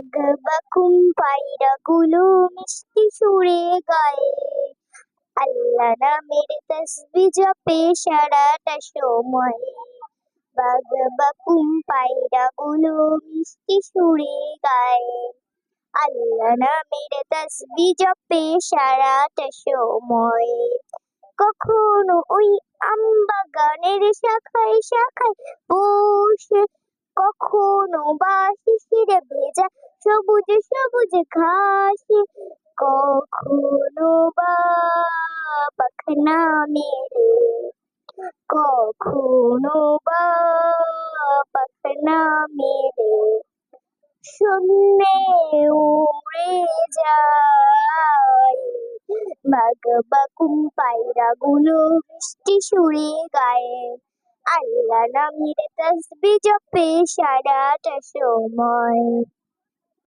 বাকুম পায়রা গুলো মিষ্টি সুরে গায়ে আল্লাহ নামের তসবি জপে সারাটা সময় বাগ বাকুম পায়রা গুলো মিষ্টি সুরে গায়ে আল্লাহ নামের তসবি জপে সারাটা সময় কখনো ওই আম বাগানের শাখায় শাখায় বসে কখনো বা শিশিরে ভেজা সবুজ সবুজ ঘাসে কখনো বা মেলে। কখনো বা পাখনা মেলে। উড়ে যায়। বাগ বাকুম পায়রা গুলো মিষ্টি সুরে গায়ে। আল্লাহ নামের তসবি জপে সারাটা সময়।